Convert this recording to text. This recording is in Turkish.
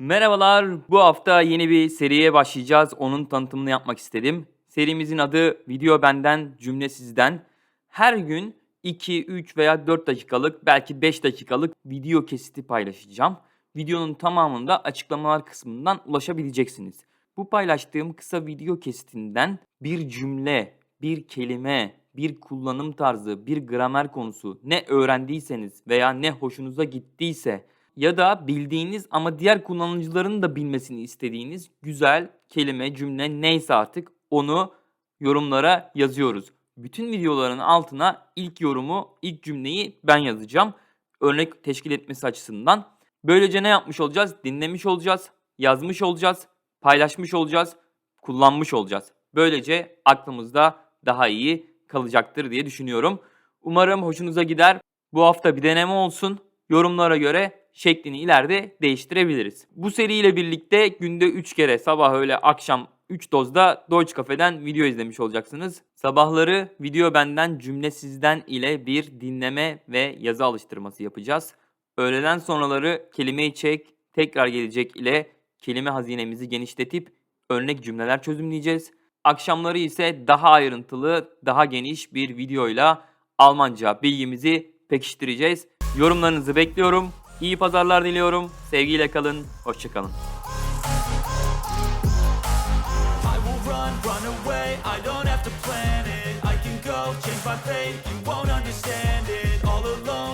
Merhabalar. Bu hafta yeni bir seriye başlayacağız. Onun tanıtımını yapmak istedim. Serimizin adı Video Benden, Cümle Sizden. Her gün 2, 3 veya 4 dakikalık belki 5 dakikalık video kesiti paylaşacağım. Videonun tamamında açıklamalar kısmından ulaşabileceksiniz. Bu paylaştığım kısa video kesitinden bir cümle, bir kelime, bir kullanım tarzı, bir gramer konusu ne öğrendiyseniz veya ne hoşunuza gittiyse ya da bildiğiniz ama diğer kullanıcıların da bilmesini istediğiniz güzel kelime, cümle neyse artık onu yorumlara yazıyoruz. Bütün videoların altına ilk yorumu, ilk cümleyi ben yazacağım. Örnek teşkil etmesi açısından. Böylece ne yapmış olacağız? Dinlemiş olacağız, yazmış olacağız, paylaşmış olacağız, kullanmış olacağız. Böylece aklımızda daha iyi kalacaktır diye düşünüyorum. Umarım hoşunuza gider. Bu hafta bir deneme olsun. Yorumlara göre şeklini ileride değiştirebiliriz. Bu seriyle birlikte günde 3 kere sabah öğle akşam 3 dozda Deutsche Cafe'den video izlemiş olacaksınız. Sabahları video benden cümle sizden ile bir dinleme ve yazı alıştırması yapacağız. Öğleden sonraları kelimeyi çek, tekrar gelecek ile kelime hazinemizi genişletip örnek cümleler çözümleyeceğiz. Akşamları ise daha ayrıntılı, daha geniş bir videoyla Almanca bilgimizi pekiştireceğiz. Yorumlarınızı bekliyorum. İyi pazarlar diliyorum. Sevgiyle kalın. Hoşçakalın. İt. Change my fate. You won't understand.